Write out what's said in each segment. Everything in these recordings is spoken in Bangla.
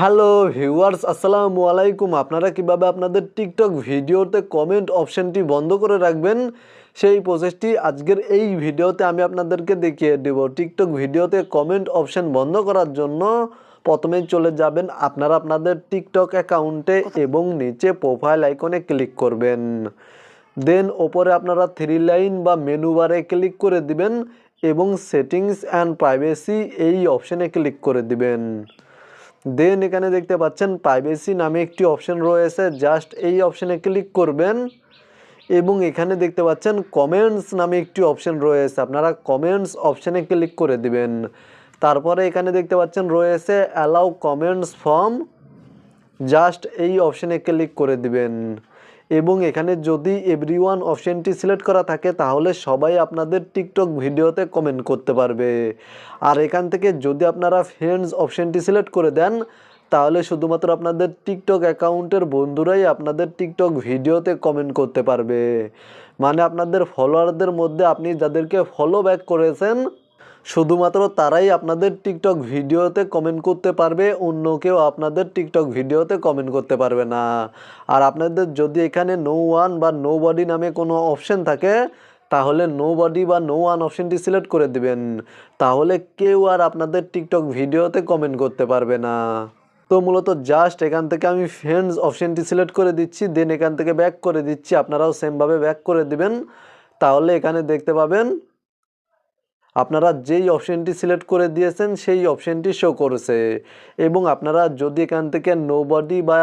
হ্যালো ভিউয়ার্স আসসালামু আলাইকুম। আপনারা কীভাবে আপনাদের টিকটক ভিডিওতে কমেন্ট অপশনটি বন্ধ করে রাখবেন? সেই প্রসেসটি আজকের এই ভিডিওতে আমি আপনাদেরকে দেখিয়ে দেব। টিকটক ভিডিওতে কমেন্ট অপশান বন্ধ করার জন্য প্রথমে চলে যাবেন। আপনারা আপনাদের টিকটক অ্যাকাউন্টে এবং নিচে প্রোফাইল আইকনে ক্লিক করবেন। দেন ওপরে আপনারা থ্রি লাইন বা মেনু বারে ক্লিক করে দিবেন এবং সেটিংস অ্যান্ড প্রাইভেসি এই অপশানে ক্লিক করে দিবেন। দেন এখানে দেখতে পাচ্ছেন প্রাইভেসি নামে একটি অপশন রয়েছে। জাস্ট এই অপশনে ক্লিক করবেন এবং এখানে দেখতে পাচ্ছেন কমেন্টস নামে একটি অপশন রয়েছে। আপনারা কমেন্টস অপশনে ক্লিক করে দিবেন। তারপরে এখানে দেখতে পাচ্ছেন রয়েছে অ্যালাউ কমেন্টস ফর্ম জাস্ট এই অপশনে ক্লিক করে দিবেন। এবং এখানে যদি এভরিওয়ান অপশনটি সিলেক্ট করা থাকে, তাহলে সবাই আপনাদের টিকটক ভিডিওতে কমেন্ট করতে পারবে। আর এখান থেকে যদি আপনারা ফ্রেন্ডস অপশনটি সিলেক্ট করে দেন, তাহলে শুধুমাত্র আপনাদের টিকটক অ্যাকাউন্টের বন্ধুরাই আপনাদের টিকটক ভিডিওতে কমেন্ট করতে পারবে। মানে আপনাদের ফলোয়ারদের মধ্যে আপনি যাদেরকে ফলো ব্যাক করেছেন শুধুমাত্র তারাই আপনাদের টিকটক ভিডিওতে কমেন্ট করতে পারবে, অন্য কেউ আপনাদের টিকটক ভিডিওতে কমেন্ট করতে পারবে না। আর আপনাদের যদি এখানে নো ওয়ান বা নো বডি নামে কোনো অপশন থাকে, তাহলে নো বডি বা নো ওয়ান অপশনটি সিলেক্ট করে দিবেন। তাহলে কেউ আর আপনাদের টিকটক ভিডিওতে কমেন্ট করতে পারবে না। তো মূলত জাস্ট এখান থেকে আমি ফ্রেন্ডস অপশনটি সিলেক্ট করে দিচ্ছি দেন এখান থেকে ব্যাক করে দিচ্ছি, আপনারাও সেমভাবে ব্যাক করে দিবেন। তাহলে এখানে দেখতে পাবেন আপনারা যেই অপশনটি সিলেক্ট করে দিয়েছেন, সেই অপশনটি শো করেছে। এবং আপনারা যদি এখান থেকে নো বডি বা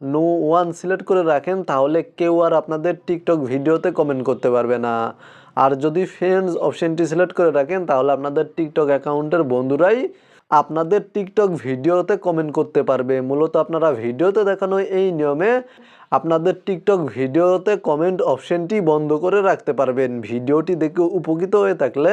নো ওয়ান সিলেক্ট করে রাখেন, তাহলে কেউ আর আপনাদের টিকটক ভিডিওতে কমেন্ট করতে পারবে না। আর যদি ফ্রেন্ডস অপশনটি সিলেক্ট করে রাখেন, তাহলে আপনাদের টিকটক অ্যাকাউন্টের বন্ধুরাই আপনাদের টিকটক ভিডিওতে কমেন্ট করতে পারবে। মূলত আপনারা ভিডিওতে দেখানো এই নিয়মে আপনাদের টিকটক ভিডিওতে কমেন্ট অপশনটি বন্ধ করে রাখতে পারবেন। ভিডিওটি দেখে উপকৃত হয়ে থাকলে